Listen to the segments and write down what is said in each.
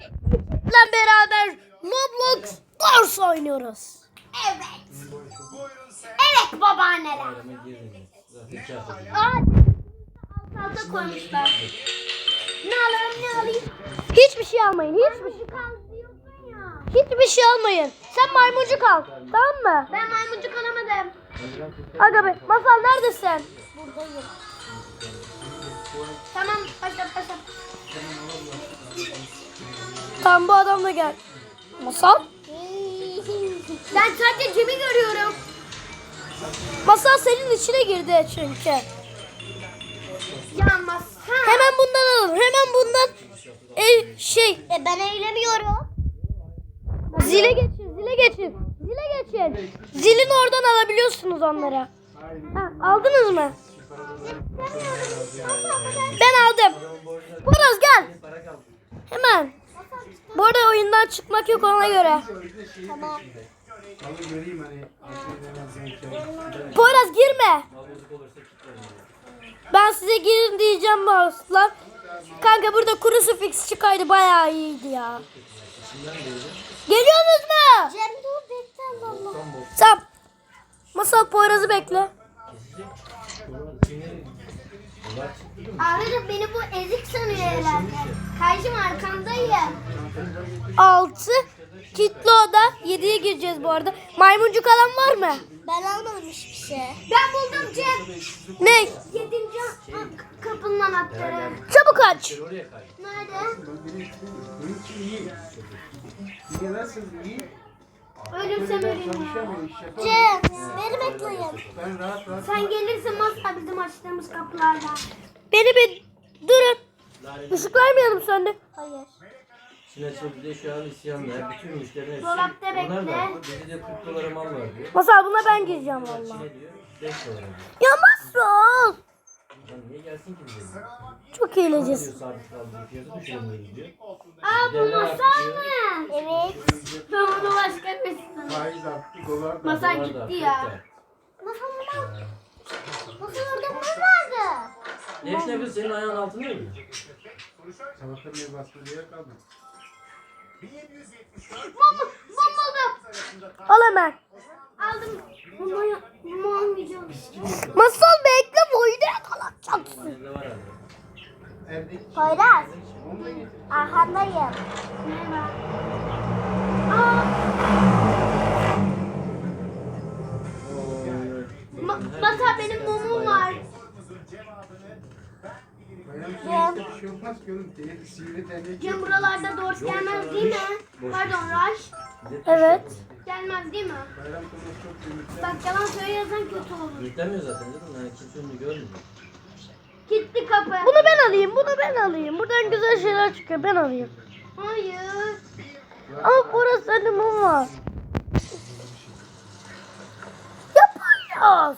Sizlerle beraber Roblox Wars oynuyoruz. Evet. Evet babaanneler. Aa, alt alta koymuşlar. Ne alayım ne alayım? Hiçbir şey almayın. Hiçbir, ya. hiçbir şey almayın. Sen maymuncuk al. Tamam mı? Ben maymuncuk alamadım. Aga be. Masal neredesin? Buradayım. Tamam Tamam bu adam da gel. Masal? Ben sadece Cem'i görüyorum. Masal senin içine girdi çünkü. Yanmaz. Ha. Hemen bundan alalım. Hemen bundan e, şey E ben eğleniyorum. zile geçin. Zile geçin. Zile geçin. Zilin oradan alabiliyorsunuz onları. Ha, aldınız mı? Ben aldım. Poyraz gel. Hemen. Bu arada oyundan çıkmak yok ona göre. Tamam. Poyraz girme. Ben size girin diyeceğim bosslar. Kanka burada crucifix çıkaydı bayağı iyiydi ya. Geliyorsunuz mu? Cem dur bekle bok Tamam. Masal Poyraz'ı bekle. Ahmet beni bu ezik sanıyor herhalde. Karşım arkandayım. 6 kitli oda 7'ye gireceğiz bu arada. Maymuncuk alan var mı? Ben almadım hiçbir şey. Ben buldum Cem. Ne? Yedinci a- kapının anahtarı. Çabuk aç. Nerede? Ölürsem öleyim ya. Cem beni bekleyin. Ben rahat rahat. Sen gelirsin masa bizim açtığımız kapılardan. Beni bir durun. Mı yanım söndü? Hayır. Çin'e de şu an isyanda. Bütün müşteriler hepsi. Dolapta Onlar da bekle. Biri de 40 dolara mal var diyor. Masal buna ben gireceğim valla. Çin'e diyor 5 dolara diyor. Ya Masal. Lan niye gelsin ki bize? Çok Diyor eğleneceğiz. sabit kaldı diyor. Fiyatı diyor. Aa bu masal mı? Evet. Ben onu başka birisi Faiz arttı, dolar da. Masal Dolar da gitti ya. Masal mı? Masal orada mı? Nevşin kız senin ayağın altında mı? Sabahtan beri bastığı yer kaldı. Mum, mum buldum. Al hemen. Aldım. Mumu, mumu almayacağım. Masal bekle boyunu. Evdeki Poyraz. da. Arkandayım. Merhaba. Aa, ma Masal benim mumum var. Bir şey olmaz ki oğlum. Değil, sivri terlik. Cem buralarda doğru gelmez değil mi? Pardon Rush. Evet. Gelmez değil mi? Bayram çok. Bak yalan söylüyorsan kötü olur. Yüklemiyor zaten canım. Yani kimse onu görmüyor. Gitti kapı. Bunu ben alayım. Bunu ben alayım. Buradan güzel şeyler çıkıyor. Ben alayım. Hayır. Ama burası benim mum var. Yapacağız.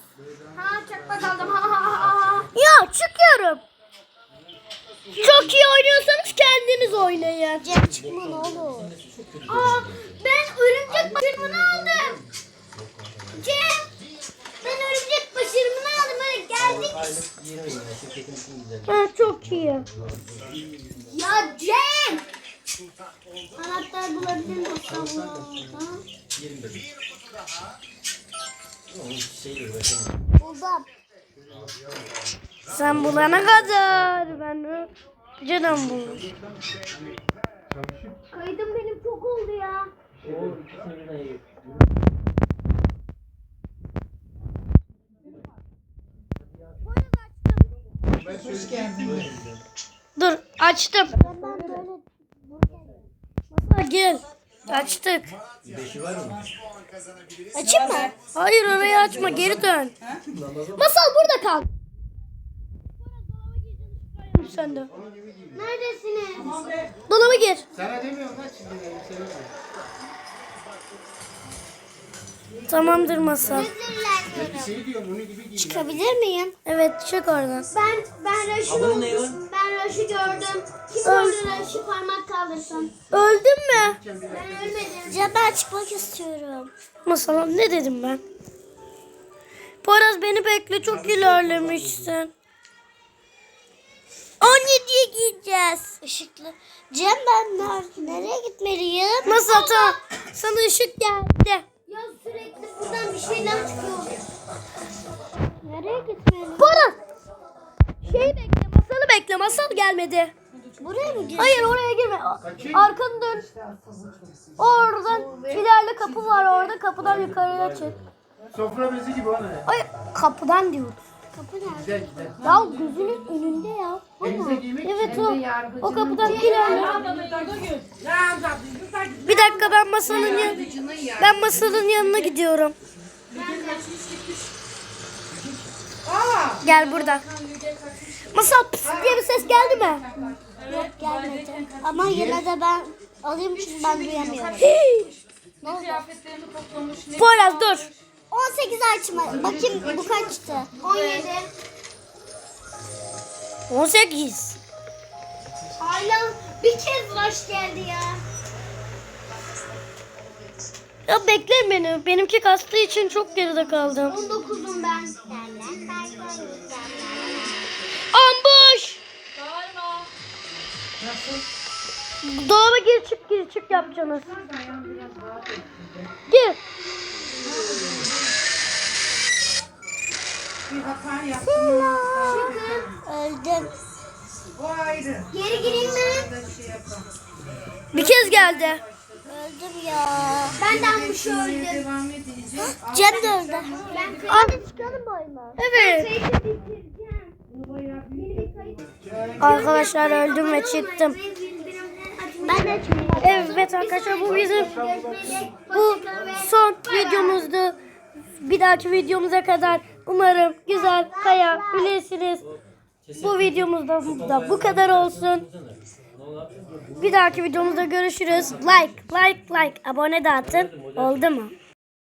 Ha çakmak aldım. Ha ha ha ha. Ya çıkıyorum. Çok iyi oynuyorsanız kendiniz oynayın. Cem çıkma ne olur. Aa ben örümcek başırımını aldım. Cem ben örümcek başırımını aldım. Böyle geldik. Aylık 20 bin lira. Şirketin için güzel. Ha, çok iyi. Ya Cem. Anahtar bulabilir misin? Ha? 20 bin. Onun şeyle uğraşamam. Buldum. Sen bulana kadar ben canım bu. Kaydım benim çok oldu ya. O ikisini. Dur açtım. Gel. Açtık. Beşi var mı? Açayım mı? Hayır orayı açma geri dön. Masal burada kal. Sen de. Neredesiniz? Dolaba gir. Sana demiyorum lan şimdi. Tamamdır masal. Şey diyor bunu gibi giy. Çıkabilir miyim? Evet çık oradan. Ben ben Raş'ı Adın ne lan? ben Raş'ı gördüm. Kim Öl- gördü Raş'ı parmak kaldırsın. Öldün mü? Ben ölmedim. Ya ben çıkmak istiyorum. Masal ne dedim ben? Poyraz beni bekle çok ilerlemişsin. 17'ye gideceğiz. Işıklı. Cem ben ner- nereye gitmeliyim? Nasıl ata? Sana ışık geldi. Ya sürekli buradan bir şeyler çıkıyor. Nereye gitmeliyim? Bora! Şey bekle, masalı bekle. Masal gelmedi. Buraya mı gidiyorsun? Hayır oraya girme. Arkanı dön. Oradan ileride kapı var orada. Kapıdan yukarıya çık. Sofra bezi gibi o ne? Hayır kapıdan diyorum. Kapı nerede? Güzel gider. Ya gözünün önünde ya. Elinize giymek Evet o. O kapıdan ilerle. Bir dakika ben masanın yan ben masanın yanına gidiyorum. Gel burada. Masal pıs diye bir ses geldi mi? Yok gelmedi. Ama yine de ben alayım çünkü ben duyamıyorum. Poyraz dur. 18 açma. Bakayım bu kaçtı? 17. 18. Hala bir kez rush geldi ya. Ya bekle beni. Benimki kastığı için çok geride kaldım. 19'um ben. Ambush. Dolaba gir çık gir çık yapacaksınız. Gir. Öldüm. O ayrı. Geri gireyim mi? Bir kez geldi. Öldüm ya. Ben de ammış öldüm. Devam edeceğiz. Cem de öldü. Ben kayıt çıkalım boyuma. Evet. Kayıtı bir. Arkadaşlar öldüm ve çıktım. Evet arkadaşlar bu bizim bu son videomuzdu. Bir dahaki videomuza kadar umarım güzel kayabilirsiniz. Bu videomuzda da bu kadar olsun. Bir dahaki videomuzda görüşürüz. Like, like, like. Abone de atın. Oldu mu?